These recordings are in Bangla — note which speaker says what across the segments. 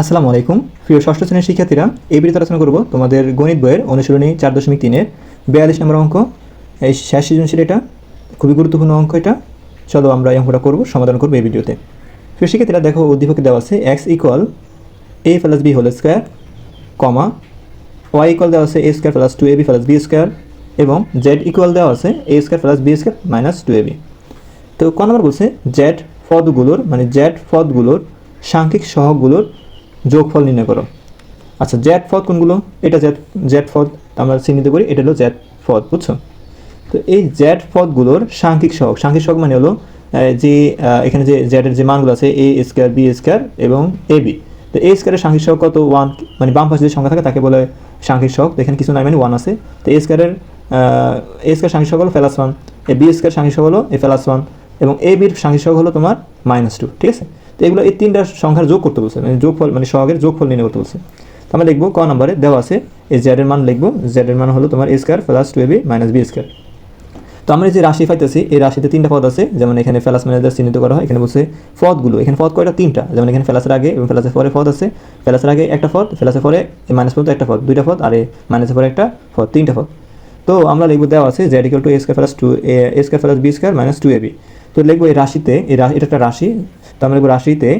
Speaker 1: আসসালামু আলাইকুম। প্রিয় ষষ্ঠ শ্রেণির শিক্ষার্থীরা, এই ভিডিওতে আলোচনা করব তোমাদের গণিত বইয়ের অনুশীলনী চার দশমিক তিনের বিয়াল্লিশ নম্বর অঙ্ক। এই শেষ সৃজনশীল এটা, খুবই গুরুত্বপূর্ণ অঙ্ক এটা। চলো আমরা এই অঙ্কটা করব, সমাধান করব এই ভিডিওতে। প্রিয় শিক্ষার্থীরা, দেখো উদ্দীপকে দেওয়া আছে x equal a plus b whole square comma y equal দেওয়া আছে a square plus two a b plus b square এবং জেড ইকুয়াল দেওয়া আছে a square plus b square minus two a b তো ক নম্বর বলছে জেড পদগুলোর মানে জেড পদগুলোর সাংখ্যিক সহগগুলোর যোগফল নির্ণয় করো। আচ্ছা জ্যাট পদ কোনগুলো? এটা জ্যাট জেড পদ আমরা চিহ্নিত করি, এটা হলো জ্যাট পদ, বুঝছ? তো এই জেড পদগুলোর সাংখ্যিক সহগ সাংখ্যিক সহগ মানে হলো যে এখানে যে জেডের যে মানগুলো আছে এ স্কোয়ার বি স্কোয়ার এবং এ বি তো এ স্কোয়ারের সাংখ্যিক সহগ কত? ওয়ান মানে বাম পাশে যে সংখ্যা থাকে, তাকে বলে সাংখ্যিক সহগ। এখানে কিছু নাই মানে ওয়ান আছে। তো এ স্কোয়ারের এ স্কোয়ার সাংখ্যিক সহগ হলো plus one a b square সাংখ্যিক সহগ হলো এ প্লাস ওয়ান এবং এ বির সাংখ্যিক সহগ হলো তোমার মাইনাস টু ঠিক আছে? তো এগুলো এই তিনটা সংখ্যার যোগ করতে বলছে মানে যোগফল মানে সহগের যোগফল নির্ণয় করতে বলছে। তো আমরা লিখব ক নম্বরে, দেওয়া আছে, এই জেডের মান লিখব জেডের মান হলো তোমার a square plus two a b minus b square তো আমরা যে রাশি পাইতেছি, এই রাশিতে তিনটা পদ আছে, যেমন এখানে ফেলাস ম্যানেজার চিহ্নিত করা হয়, এখানে বলছে পদগুলো, এখানে পদ কয়টা? তিনটা। যেমন এখানে ফেলাসের আগে এবং ফেলাসের পরে পদ আছে, ফেলাসের আগে একটা পদ, ফেলাসের পরে মাইনাস পদ একটা পদ, দুইটা পদ, আর মাইনাসের পরে একটা পদ, তিনটা পদ। তো আমরা লিখব দেওয়া আছে z equal to a square plus two a square plus b square minus two a b তো লিখব এই রাশিতে এটা একটা রাশি তো আমরা লিখব রাশিতে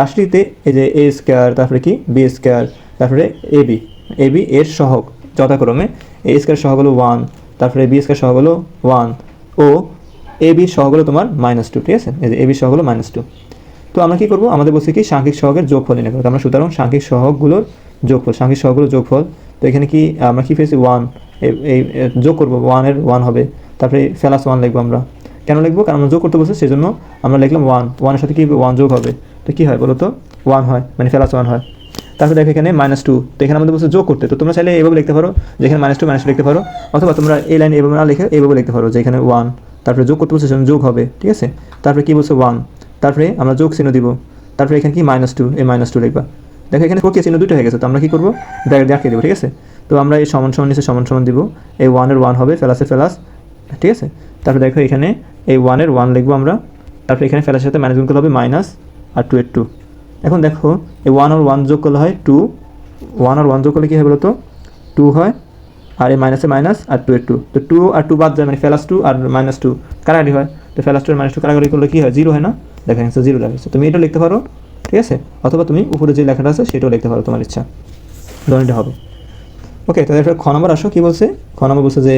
Speaker 1: রাশিতে এই যে এ স্কোয়ার তারপরে কি? বি স্কোয়ার তারপরে এ বি এ বি এর সহগ যথাক্রমে এ স্কোয়ার সহগ হলো ওয়ান তারপরে বি স্কোয়ার সহগ হলো ওয়ান ও এ বির সহগ হলো তোমার মাইনাস টু ঠিক আছে? এই যে এ বির সহগ হলো মাইনাস টু তো আমরা কি করব? আমাদের বলছি কি, সাংখ্যিক সহগের যোগফল নির্ণয় করব আমরা সুতরাং সাংখ্যিক সহগগুলোর যোগফল, সাংখ্যিক সহগগুলোর যোগফল, তো এখানে কি আমরা কি পেয়েছি? ওয়ান এই যোগ করব। ওয়ানের ওয়ান হবে। তারপরে ফেলাস ওয়ান লিখব আমরা। কেন লিখব? কারণ আমরা যোগ করতে বলছি সেই জন্য আমরা লিখলাম ওয়ান ওয়ানের সাথে কি ওয়ান যোগ হবে। তো কি হয় বলো তো ওয়ান হয় মানে ফেলাস ওয়ান হয়। তারপরে দেখো এখানে মাইনাস টু তো এখানে আমাদের বলছে যোগ করতে। তো তোমরা চাইলে এভাবে লিখতে পারো, যেখানে মাইনাস টু মাইনাস লিখতে পারো। অথবা তোমরা এই লাইন এভাবে না লিখে এভাবে লিখতে পারো, যে এখানে ওয়ান তারপরে যোগ করতে বলছে, সেজন্য যোগ হবে। ঠিক আছে? তারপরে কি বলছে? ওয়ান তারপরে আমরা যোগ চিহ্ন দিব। তারপরে এখানে কি? মাইনাস টু এই মাইনাস টু লিখবা। দেখো এখানে প্রক্রিয়া চিহ্ন দুটো হয়ে গেছে। তো আমরা কি করব? ব্র্যাকেট দেখিয়ে দেবো। ঠিক আছে? তো আমরা এই সমান সমান নিচে সমান সমান দিব। এই ওয়ানের ওয়ান হবে ফেলাসে ফেলাস ঠিক আছে? তারপরে দেখো এখানে এই ওয়ানের ওয়ান লিখব আমরা। তারপরে এখানে ফেলাসের সাথে গুণ করলে হবে মাইনাস আর টু এর টু এখন দেখো, এই ওয়ান আর ওয়ান যোগ করলে হয় টু ওয়ান আর ওয়ান যোগ করলে কী হয় বলতো? টু হয়। আর এই মাইনাসে মাইনাস আর টু এর টু তো টু আর টু বাদ যায় মানে ফেলাস টু আর মাইনাস টু কারাগারি হয়? তো ফেলাস টু আর মাইনাস টু কারাগারি করলে কী হয়? জিরো হয় না? দেখেন জিরো লাগছে তুমি এটা লিখতে পারো, ঠিক আছে? অথবা তুমি উপরে যে লেখাটা আছে, সেটাও লিখতে পারো তোমার ইচ্ছা। দোনোটা হবে। ওকে তাহলে খ নম্বর আসো। কী বলছে? খ নম্বর বলছে যে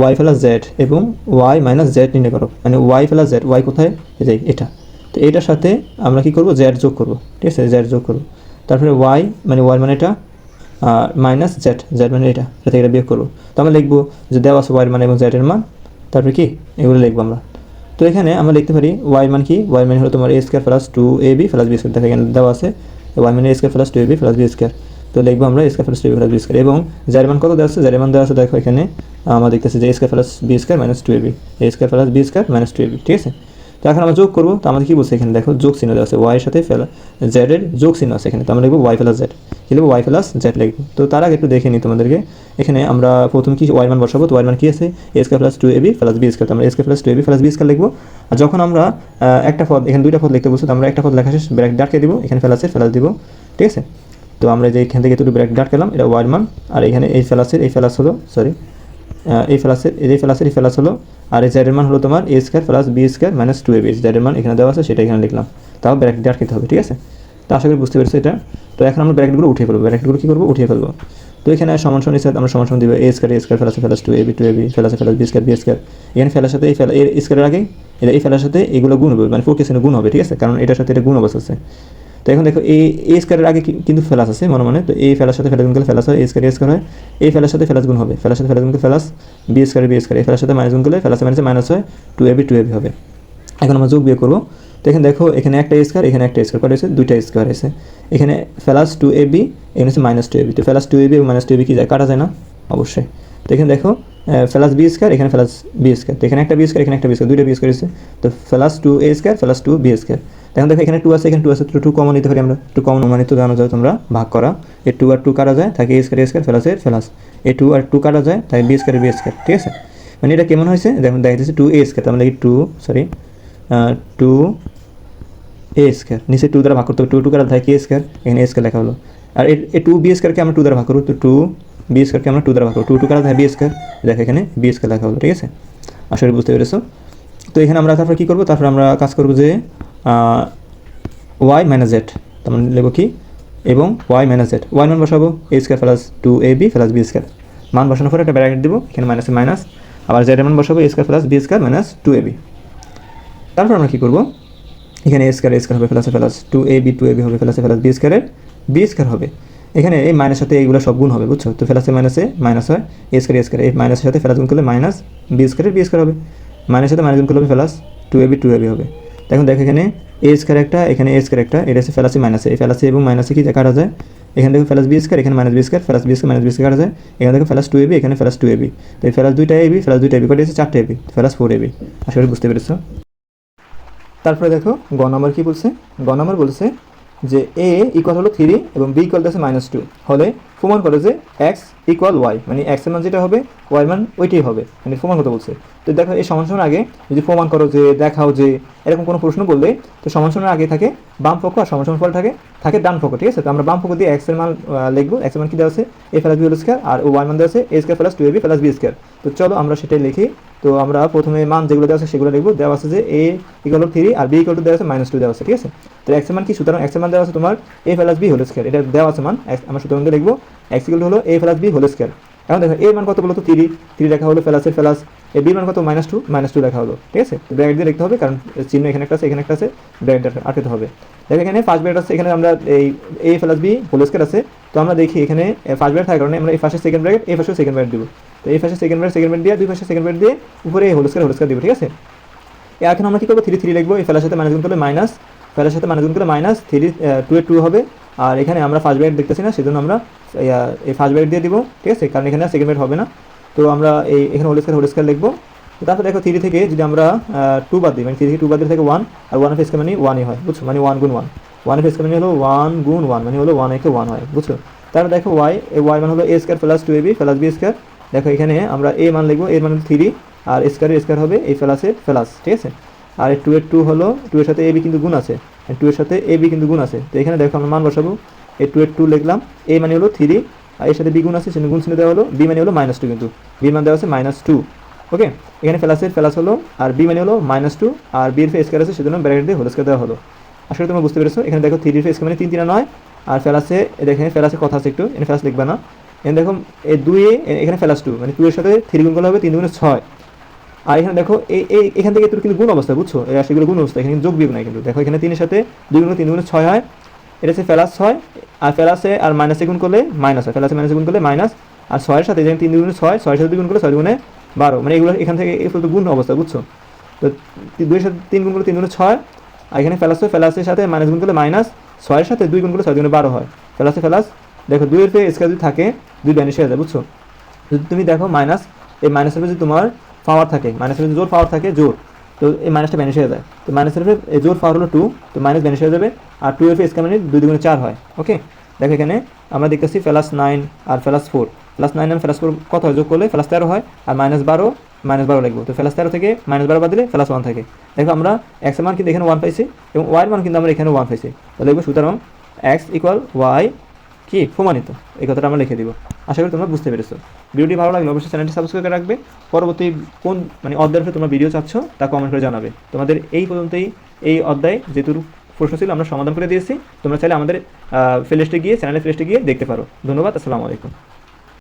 Speaker 1: ওয়াই প্লাস জেড এবং ওয়াই মাইনাস জেড নির্ণয় করো। মানে ওয়াই প্লাস জেড ওয়াই কোথায়? এই এটা। তো এটার সাথে আমরা কি করব? জেড যোগ করব। ঠিক আছে? জেড যোগ করব। তারপরে ওয়াই মানে ওয়াই মানে এটা মাইনাস জেড জেড মানে এটা। থেকে এটা বিয়োগ করব। তো আমরা লিখব যে দেওয়া আছে ওয়াই মান এবং জেডের মান। তারপরে কি? এগুলো লিখব আমরা। তো এখানে আমরা লিখতে পারি ওয়াই মান কি? ওয়াই মানে হলো তোমার a square plus two a b plus b square দেখো এখানে দেওয়া আছে ওয়াই মানে a square plus two a b plus b square তো লিখব আমরা square plus two plus b এবং জেড মান কত দেওয়া আছে? জেড মান দেওয়া আছে দেখো এখানে আমরা দেখতেছি যে square plus b square minus two a b a square plus b square minus two a b ঠিক আছে? তো এখন আমরা যোগ করব। তো আমাদের কি বলছে এখানে? দেখো, যোগ চিহ্ন দেওয়া আছে। ওয়াই এর সাথে ফেলা জেডের যোগ চিহ্ন আছে এখানে। তো আমরা লিখব ওয়াই প্লাস জেড কি লিখব? ওয়াই প্লাস জেড লিখব। তো তার আগে একটু দেখে নিই তোমাদেরকে। এখানে আমরা প্রথম কি ওয়াই মান বসাবো? তো ওয়াই মান কি আছে? A square plus two a b plus b square তো আমরা a square plus two a b plus b square লিখব। আর যখন আমরা একটা পদ, এখানে দুইটা পদ লিখতে বলছি, তো আমরা একটা পদ লেখা শেষ, ব্র্যাকেট ডাটকে দিব। এখানে ফেলাসের ফেলাস দিব। ঠিক আছে? তো আমরা যে এখান থেকে দুটো ব্র্যাকেট ডাট খেলাম, এটা ওয়াই মান আর এখানে এই ফেলাসের, এই ফেলাস হলো সরি এই ফেলাসের এই ফেলাসের, এই ফেলাস হলো, আর এই জেডের মান হলো তোমার a square plus b square minus two a b জেডের মান এখানে দেওয়া আছে, সেটা এখানে লিখলাম। তাও ব্র্যাকেট ডাট খেতে হবে, ঠিক আছে? তো আশা করি বুঝতে পেরেছি এটা। তো এখন আমরা ব্র্যাকেটগুলো উঠিয়ে ফেলব। ব্র্যাকেটগুলো কী করব? উঠিয়ে ফেলব। তো এখানে সমান সমান হিসাবে আমরা সমান সমান দিব এ square A square, ফেলাসে, plus two a b, two a b, ফেলাসে, plus b square b square. এখানে ফেলার সাথে এই ফেলা এর স্কোয়ারের আগে, এই ফেলার সাথে এগুলো গুণ হবে মানে ফোর কেসিনে গুণ হবে, ঠিক আছে? কারণ এটার সাথে এটা গুণ অবস্থা আছে। তো এখন দেখো, এই এ স্কোয়ারের আগে কিন্তু ফেলাস আছে, মনে মনে। তো এই ফেলার সাথে ফেলাস গুণ করলে ফেলাস হয় এ স্কোয়ার এ স্কোয়ার হয় এই ফেলার সাথে ফেলাস গুণ হবে। ফেলার সাথে ফেলাস গুণ করলে plus b square b square এই ফেলার সাথে মাইনাস গুণ করলে ফেলাসে মাইনাসে মাইনাস হয় two a b two a b হবে। এখন আমরা যোগ বিয়োগ করব। তো এখানে দেখো, এখানে একটা স্কোয়ার এখানে একটা স্কোয়ার হয়েছে? দুইটা স্কোয়ার হয়েছে। এখানে ফেলাস টু এ বি এখানে হচ্ছে মাইনাস টু এ বি তো ফেলাস টু এ বি এবং মাইনাস টু এ বি কি যায়? কাটা যায় না? অবশ্যই। তো এখানে দেখো ফেলাস বি স্কোয়ার এখানে ফেলাস বি স্কোয়ার তো এখানে একটা বি স্কোয়ার এখানে একটা বি স্কোয়ার দুইটা বি স্কোয়ার হয়েছে। তো plus two a square plus two b square এখন দেখো এখানে টু আছে, এখানে টু আছে, তো টু কমন নিতে পারি আমরা। টু কমন অনুমানিত জানো যায় তোমরা ভাগ করা। এ টু আর টু কাটা যায় থাকে এ স্কোয়ার এ স্কোয়ার ফেলাসের ফেলাস এ টু আর টু কাটা যায় তাই বি স্কোয়ার বি স্কোয়ার ঠিক আছে? মানে এটা কেমন হয়েছে? দেখুন দেখা যাচ্ছে টু এ স্কোয়ার তার মানে two sorry two a square নিচে টু দ্বারা ভাগ করতে হবে টু টু কারা থাকে এ স্কোয়ার এখানে এ স্কোয়ার লেখা হলো। আর এ টু বি স্কোয়ারকে আমরা টু দ্বারা ভাগ করব, তো টু বি স্কোয়ারকে আমরা টু দ্বারা ভাগ করব। টু টু কাটা থাকে বি স্কোয়ার দেখো এখানে বি স্কোয়ার লেখা হলো, ঠিক আছে? আসলে বুঝতে পেরেছ? তো এখানে আমরা তারপর কী করব? তারপর আমরা কাজ করব যে ওয়াই মাইনাস জেড তার মানে লিখব কি? এবং ওয়াই মাইনাস জেড ওয়াই মান বসাবো a square plus two a b plus b square মান বসানোর পরে একটা ব্র্যাকেট দিব, এখানে মাইনাসে মাইনাস আবার জেড মান বসাবো a square plus b square minus two a b তারপর আমরা কী করব? এখানে এ স্কোয়ার এ স্কোয়ার হবে প্লাসে plus two a b two a b হবে প্লাসে প্লাস বি স্কোয়ারের বি স্কোয়ার হবে। এখানে এই মাইনাস সাথে এইগুলো সব গুণ হবে, বুঝছ? তো ফেলাসে মাইনাসে মাইনাস হয় এ স্কোয়ার এ স্কোয়ার এই মাইনাসের সাথে ফেলাস গুণ করলে মাইনাস বি স্কোয়ারের বি স্কোয়ার হবে। মাইনাসের সাথে মাইনাস গুণ করলে হবে plus two a b two a b হবে। এখন দেখো এখানে এ স্কোয়ার একটা, এখানে এ স্কোয়ার একটা, এটা হচ্ছে ফ্যালাসি মাইনাসে এই ফেলাসি এবং মাইনাসে কি কাটা যায়? এখানে দেখো ফেলাস বি স্কোয়ার এখানে minus b square plus b square minus b square কাটা যায়। এখানে দেখো ফেলাস টু এবি এখানে ফেলাস টু এবি তো এই ফেলাস দুইটা এবি ফেলাস দুইটা এবি কটা হচ্ছে চারটে a b plus four a b আশা করি বুঝতে পেরেছ। তারপরে দেখো, গ নম্বর কী বলছে? গ নম্বর বলছে যে এ ইকুয়াল হলো থ্রি এবং বি ইকুয়াল আছে মাইনাস টু হলে প্রমাণ করে যে এক্স ইকুয়াল ওয়াই মানে এক্সের মান যেটা হবে ওয়াই মান ওইটাই হবে মানে প্রমাণ করতে বলছে। তো দেখো এই সমান আগে যদি প্রমাণ করো যে, দেখাও যে, এরকম কোনো প্রশ্ন বললে তো সমান আগে থাকে বাম পক্ষ আর সমান ফল থাকে থাকে ডান পক্ষ, ঠিক আছে? তো আমরা বাম পক্ষ দিয়ে এক্সের মান লিখব। এক্সের মান কি দেওয়া আছে? A plus b whole square R Y মান দেওয়া আছে a square plus two a b plus b square তো চলো আমরা সেটাই লিখি। তো আমরা প্রথমে মান যেগুলো দেওয়া আছে সেগুলো লিখব। দেওয়া আছে যে এ ইকুয়াল টু থ্রি আর বি ইকুয়াল টু দেওয়া আছে মাইনাস টু দেওয়া আছে, ঠিক আছে? তো এক্স মান কি? সুতরাং এক্স মান দেওয়া আছে তোমার a plus b whole square এটা দেওয়া আছে মান। আমরা সুতরাং লিখব এক্স ইকুয়াল হলো a plus b whole square এখন দেখো এর মান কত বলো তো থ্রি থ্রি লেখা হলো প্লাসের প্লাস এ বি মান কত? মাইনাস টু মাইনাস টু লেখা হলো, ঠিক আছে? তো ব্র্যাকেট দিয়ে লিখতে হবে কারণ চিহ্ন এখানে একটা আছে, এখানে একটা আছে ব্র্যাকেট আটকাতে হবে। দেখো এখানে ফার্স্ট ব্র্যাকেট আছে, এখানে আমরা এই a plus b whole square আছে। তো আমরা দেখি এখানে ফার্স্ট ব্র্যাকেট থাকার কারণে আমরা এই ফার্স্টে সেকেন্ড ব্র্যাকেট এই ফার্স্টে সেকেন্ড ব্র্যাকেট দিব। তো এই ফার্স্টে সেকেন্ড ব্র্যাকেট সেকেন্ড ব্র্যাকেট দিয়ে দুই ফার্স্টে সেকেন্ড ব্র্যাকেট দিয়ে উপরে হোল স্কোয়ার হোল স্কোয়ার দিব ঠিক আছে? এখন আমরা কী করব? থ্রি থ্রি লিখব। এই ফেলার সাথে গুণ করলে মাইনাস ফেলার সাথে গুণ করলে minus three two a two হবে। আর এখানে আমরা ফার্স্ট ব্র্যাকেট দেখতেছি না সেজন্য আমরা এই, ফার্স্ট ব্র্যাকেট দিয়ে দিব ঠিক আছে? কারণ এখানে সেকেন্ড ব্র্যাকেট হবে না। তো আমরা এই এখানে হোল স্কোয়ার লিখব। তারপর দেখো থ্রি থেকে যদি আমরা টু বাদ দিই মানে থ্রি থেকে টু বাদ দিলে থেকে ওয়ান আর ওয়ান অফ এসকে মানে ওয়ানই হয় বুঝছ? মানে ওয়ান গুণ ওয়ান ওয়ান অফ এসকে মানে হলো ওয়ান গুণ ওয়ান মানে হলো ওয়ান একে ওয়ান হয় বুঝছ? তারপর দেখো ওয়াই এই ওয়াই মানে হলো a square plus two a b plus b square দেখো এখানে আমরা এ মান লিখব এর মান থ্রি আর স্কোয়ার স্কোয়ার হবে এই প্লাসে প্লাস ঠিক আছে? আর টু এর টু হলো টু এর সাথে এ বি কিন্তু গুণ আছে টু এর সাথে এ বি কিন্তু গুণ আছে। তো এখানে দেখো আমরা মান বসাবো। এই টু এর টু লিখলাম এ মানে হলো থ্রি আর এর সাথে বি গুণ আছে সেখানে গুণ চিহ্ন দেওয়া হলো বি মানে হলো মাইনাস টু কিন্তু। বি মান দেওয়া আছে মাইনাস টু ওকে এখানে প্লাসের প্লাস হলো, আর বি মানে হলো মাইনাস টু আর বি এর ফে স্কোয়ার আছে, সেজন্য ব্র্যাকেট দিয়ে হোল স্কোয়ার দেওয়া হলো। আসলে তোমরা বুঝতে পেরেছ। এখানে দেখো থ্রি ফে স্কোয়ার মানে তিন তিন নয়, আর ফেলাসে দেখেন ফেলাসে কথা আছে একটু, এখানে ফেলাস লিখবে না। এখানে দেখো, এই দুই এখানে ফেলাস টু মানে টু এর সাথে থ্রি গুণ করলে হবে তিন দুগুণে ছয়। আর এখানে দেখো, এই এই, এখান থেকে তোর কিন্তু গুণ অবস্থা, বুঝছ? এই রাশিগুলো গুণ অবস্থা, এখানে যোগ বিয়োগ নাই কিন্তু। দেখো, এখানে তিনের সাথে দুই গুণ তিন গুণে ছয় হয়, এটা হচ্ছে ফেলাস ছয়, আর ফেলাসে আর মাইনাসে গুণ করলে মাইনাস হয়। ফেলাসে মাইনাসে গুণ করলে মাইনাস আর ছয়ের সাথে যেমন তিন দুগুণে ছয়, ছয়ের সাথে দুই গুণ করলে ছয় দুগুণে বারো। মানে এগুলো এখান থেকে, এগুলো তো গুণ অবস্থা, বুঝছ? তো দুইয়ের সাথে তিন গুণ করলে তিন গুণে ছয়, আর এখানে ফেলাস ফেলাসের সাথে মাইনাস গুণ করলে মাইনাস ছয়ের সাথে দুই গুণ করলে ছয় দুগুণে বারো হয়। ফেলাসে ফেলাস দেখো দুইয়ের পে স্কোয়ার যদি থাকে, দুই ব্যানিশ হয়ে যায়, বুঝছ? যদি তুমি দেখো মাইনাস এই মাইনাসের যদি তোমার পাওয়ার থাকে মাইনাসের যদি জোর পাওয়ার থাকে, জোর, তো এই মাইনাসটা ব্যানিশ হয়ে যায়। তো মাইনাসের এই জোর পাওয়ার হলো টু তো মাইনাস ব্যানিশ হয়ে যাবে, আর টু এফ স্কোয়ার মানে দুই দুগুণে চার হয় ওকে দেখো এখানে আমরা দেখতেছি প্লাস নাইন আর প্লাস ফোর প্লাস নাইন আর প্লাস ফোর কত হয়? যোগ করলে ফেলাস তেরো হয়, আর মাইনাস বারো মাইনাস বারো লাগবে তো ফেলাস তেরো থেকে মাইনাস বারো বাদ দিলে ফেলাস ওয়ান থাকে। দেখো আমরা এক্সের মান কিন্তু এখানে ওয়ান পাইছি, এবং ওয়াই মান কিন্তু আমরা এখানে ওয়ান পাইছি। তো লিখব সুতরাং এক্স ইকুয়াল ওয়াই কি? প্রমাণিত এই কথাটা আমরা লিখে দিব। আশা করি তোমরা বুঝতে পেরেছ। ভিডিওটি ভালো লাগলে অবশ্যই চ্যানেলটি সাবস্ক্রাইব করে রাখবে। পরবর্তী কোন মানে অধ্যায়ের তোমরা ভিডিও চাচ্ছ, তা কমেন্ট করে জানাবে। তোমাদের এই পর্যন্তই এই অধ্যায় যেহেতু প্রশ্ন ছিল, আমরা সমাধান করে দিয়েছি। তোমরা চাইলে আমাদের ফেলেস্টে গিয়ে, চ্যানেলের ফেলেস্টে গিয়ে দেখতে পারো। ধন্যবাদ, আসসালামু আলাইকুম।